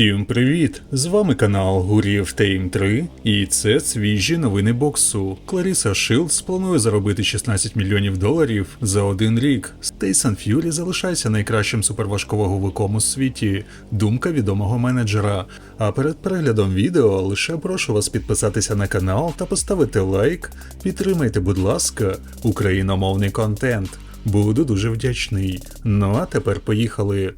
Всім привіт! З вами канал Гурів Тейм 3 і це свіжі новини боксу. Кларіса Шилдс планує заробити 16 мільйонів доларів за один рік. Стейсон Ф'юрі залишається найкращим суперважковаговиком у світі. Думка відомого менеджера. А перед переглядом відео лише прошу вас підписатися на канал та поставити лайк. Підтримайте, будь ласка, україномовний контент. Буду дуже вдячний. Ну а тепер поїхали.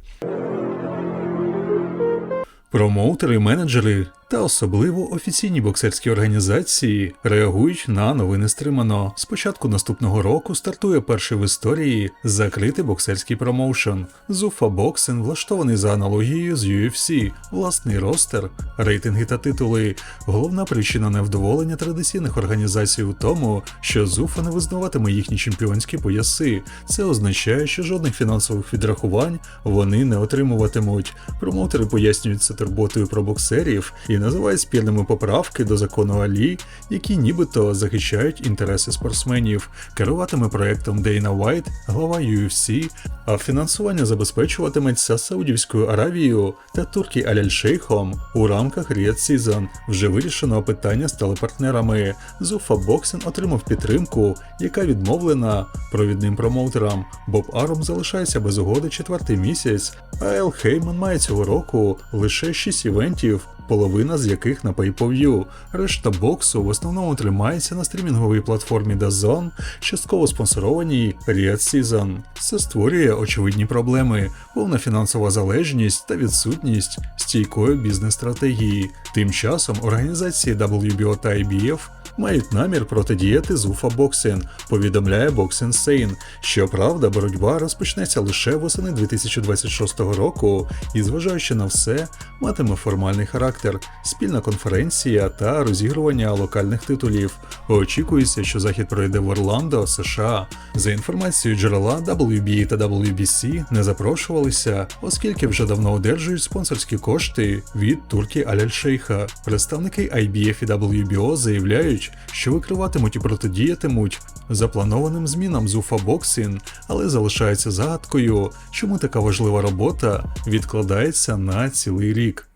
Промоутери, менеджери та особливо офіційні боксерські організації реагують на новини стримано. З початку наступного року стартує перший в історії закритий боксерський промоушен. Зуфа Боксин влаштований за аналогією з UFC, власний ростер, рейтинги та титули. Головна причина невдоволення традиційних організацій у тому, що Зуфа не визнаватиме їхні чемпіонські пояси. Це означає, що жодних фінансових відрахувань вони не отримуватимуть. Промоутери пояснюють це турботою про боксерів і називають спільними поправки до закону Алі, які нібито захищають інтереси спортсменів. Керуватиме проектом Дейна Вайт, глава UFC, а фінансування забезпечуватиметься Саудівською Аравією та Туркі Аляль-Шейхом у рамках Riyadh Season. Вже вирішено питання з телепартнерами. Зуфа Боксен отримав підтримку, яка відмовлена провідним промоутерам. Боб Аром залишається без угоди четвертий місяць, а Ел Хейман має цього року лише 6 івентів, половина з яких на Pay-Per-View. Решта боксу в основному тримається на стрімінговій платформі DAZN, частково спонсорованій Riyadh Season. Це створює очевидні проблеми, повна фінансова залежність та відсутність стійкої бізнес-стратегії. Тим часом організації WBO та IBF мають намір протидіяти Зуфа Боксин, повідомляє Boxing Sane. Щоправда, боротьба розпочнеться лише восени 2026 року і, зважаючи на все, матиме формальний характер, спільна конференція та розігрування локальних титулів. Очікується, що захід пройде в Орландо, США. За інформацією джерела WBA та WBC не запрошувалися, оскільки вже давно одержують спонсорські кошти від турки Аляль-Шейха. Представники IBF і WBO заявляють, що викриватимуть і протидіятимуть запланованим змінам з Уфа Боксін, але залишається загадкою, чому така важлива робота відкладається на цілий рік.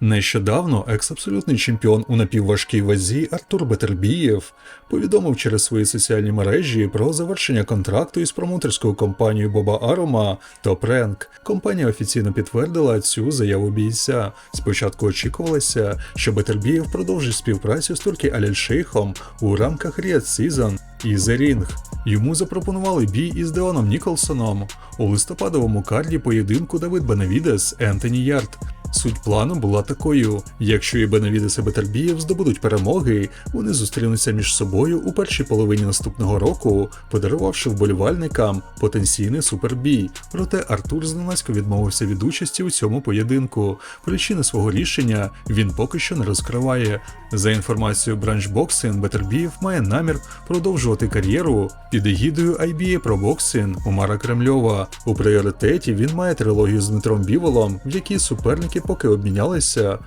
Нещодавно екс-абсолютний чемпіон у напівважкій вазі Артур Бетербієв повідомив через свої соціальні мережі про завершення контракту із промоутерською компанією Боба Арома Top Rank. Компанія офіційно підтвердила цю заяву бійця. Спочатку очікувалося, що Бетербієв продовжить співпрацю з турки Аляль-Шейхом у рамках Riyadh Season і The Ring. Йому запропонували бій із Деоном Ніколсоном у листопадовому карді поєдинку Давид Бенавідес Ентоні Ярд. Суть плану була такою: якщо і Бенавідес і Бетербієв здобудуть перемоги, вони зустрінуться між собою у першій половині наступного року, подарувавши вболівальникам потенційний супербій. Проте Артур зненацько відмовився від участі у цьому поєдинку. Причини свого рішення він поки що не розкриває. За інформацією Branch Бетербієв має намір продовжувати кар'єру під егідою IBA Pro Boxing Умара Кремльова. У пріоритеті він має трилогію з Дмитром Біволом, в якій суперники поки обмінялися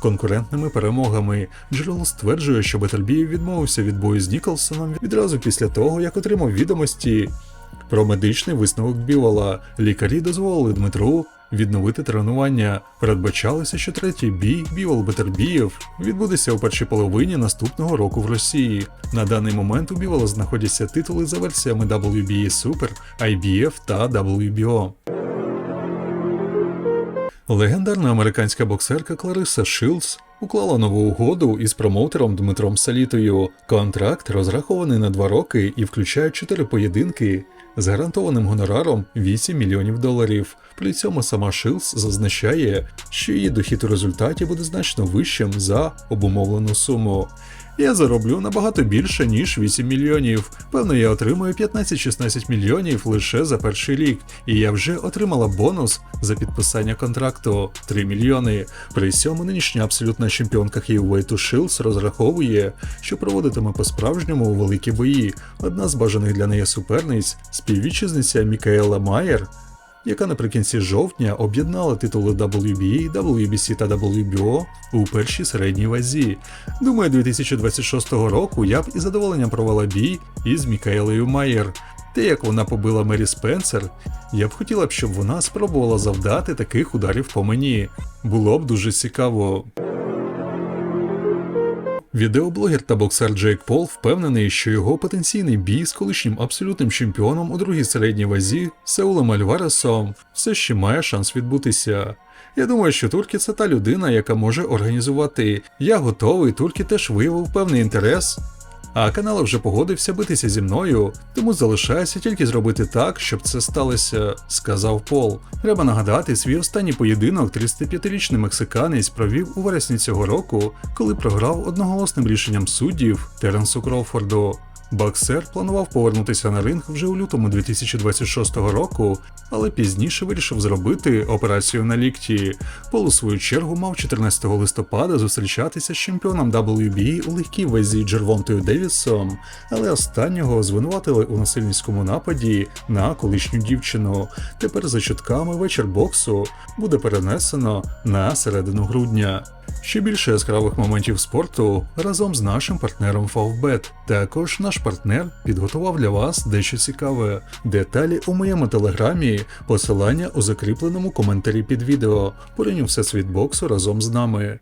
конкурентними перемогами. Джерело стверджує, що Бетербієв відмовився від бою з Ніколсоном відразу після того, як отримав відомості про медичний висновок Бівола. Лікарі дозволили Дмитру відновити тренування. Передбачалося, що третій бій Бівол Бетербієв відбудеться у першій половині наступного року в Росії. На даний момент у Бівола знаходяться титули за версіями WBA Super, IBF та WBO. Легендарна американська боксерка Клариса Шилдс уклала нову угоду із промоутером Дмитром Салітою. Контракт розрахований на два роки і включає чотири поєдинки з гарантованим гонораром 8 мільйонів доларів. При цьому сама Шилдс зазначає, що її дохід у результаті буде значно вищим за обумовлену суму. Я зароблю набагато більше, ніж 8 мільйонів. Певно, я отримую 15-16 мільйонів лише за перший рік, і я вже отримала бонус за підписання контракту 3 мільйони. При цьому нинішня абсолютна чемпіонка Heavyweight Shields розраховує, що проводитиме по-справжньому великі бої. Одна з бажаних для неї суперниць співвітчизниця Мікаела Майер яка наприкінці жовтня об'єднала титули WBA, WBC та WBO у першій середній вазі. Думаю, 2026 року я б із задоволенням провела бій із Мікаелею Майер. Те, як вона побила Мері Спенсер, я б хотіла б, щоб вона спробувала завдати таких ударів по мені. Було б дуже цікаво. Відеоблогер та боксер Джейк Пол впевнений, що його потенційний бій з колишнім абсолютним чемпіоном у другій середній вазі Сеулом Альваресом все ще має шанс відбутися. Я думаю, що Туркі це та людина, яка може організувати. Я готовий, Туркі теж виявив певний інтерес. А канал вже погодився битися зі мною, тому залишається тільки зробити так, щоб це сталося, сказав Пол. Треба нагадати, свій останній поєдинок 35-річний мексиканець провів у вересні цього року, коли програв одноголосним рішенням суддів Теренсу Кроуфорду. Боксер планував повернутися на ринг вже у лютому 2026 року, але пізніше вирішив зробити операцію на лікті. Пол у свою чергу мав 14 листопада зустрічатися з чемпіоном WBA у легкій вазі Джервонтою Девісом, але останнього звинуватили у насильницькому нападі на колишню дівчину. Тепер за чутками вечір боксу буде перенесено на середину грудня. Ще більше яскравих моментів спорту разом з нашим партнером Favbet. Також наш партнер підготував для вас дещо цікаве. Деталі у моєму телеграмі, посилання у закріпленому коментарі під відео. Пориню всесвіт боксу разом з нами.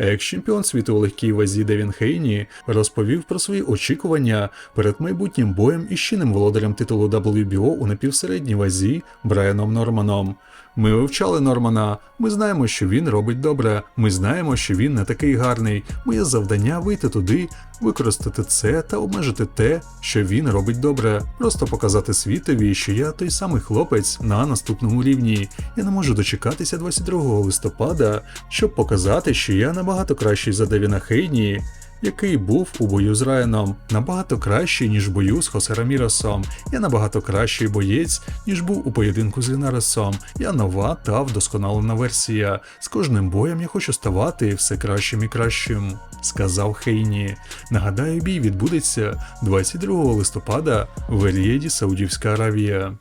Екс-чемпіон світу у легкій вазі Девін Хейні розповів про свої очікування перед майбутнім боєм із чинним володарем титулу WBO у напівсередній вазі Брайаном Норманом. Ми вивчали Нормана, ми знаємо, що він робить добре, ми знаємо, що він не такий гарний. Моє завдання вийти туди, використати це та обмежити те, що він робить добре, просто показати світові, що я той самий хлопець на наступному рівні. Я не можу дочекатися 22 листопада, щоб показати, що я набагато кращий за Девіна Хейні. Який був у бою з Райаном, набагато кращий, ніж в бою з Хосе Раміросом. Я набагато кращий боєць, ніж був у поєдинку з Лінаресом. Я нова та вдосконалена версія. З кожним боєм я хочу ставати все кращим і кращим, сказав Хейні. Нагадаю, бій відбудеться 22 листопада в Елієді, Саудівська Аравія.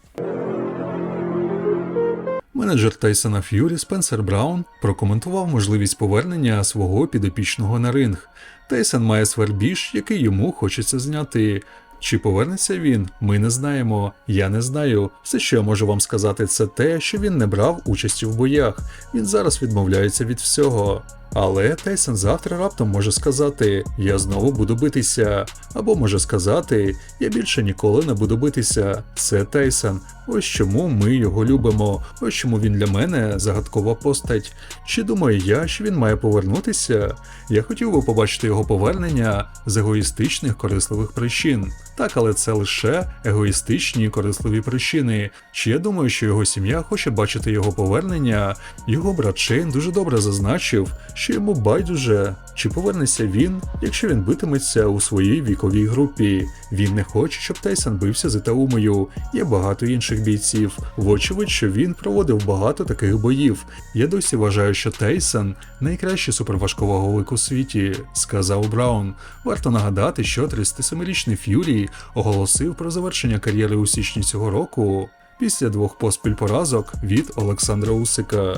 Менеджер Тайсона Ф'юрі Спенсер Браун прокоментував можливість повернення свого підопічного на ринг. Тайсон має свербіж, який йому хочеться зняти. Чи повернеться він? Ми не знаємо. Я не знаю. Все, що я можу вам сказати, це те, що він не брав участі в боях. Він зараз відмовляється від всього. Але Тайсон завтра раптом може сказати: Я знову буду битися. Або може сказати, я більше ніколи не буду битися. Це Тайсон. Ось чому ми його любимо. Ось чому він для мене загадкова постать. Чи думаю я, що він має повернутися? Я хотів би побачити його повернення з егоїстичних корисливих причин. Так, але це лише егоїстичні корисливі причини. Чи я думаю, що його сім'я хоче бачити його повернення? Його брат Шейн дуже добре зазначив, що йому байдуже, чи повернеться він, якщо він битиметься у своїй віковій групі. Він не хоче, щоб Тайсон бився з Ітаумою. Є багато інших бійців. Вочевидь, що він проводив багато таких боїв. Я досі вважаю, що Тейсон найкращий суперважковаговик у світі, сказав Браун. Варто нагадати, що 37-річний Ф'юрі оголосив про завершення кар'єри у січні цього року після двох поспіль поразок від Олександра Усика.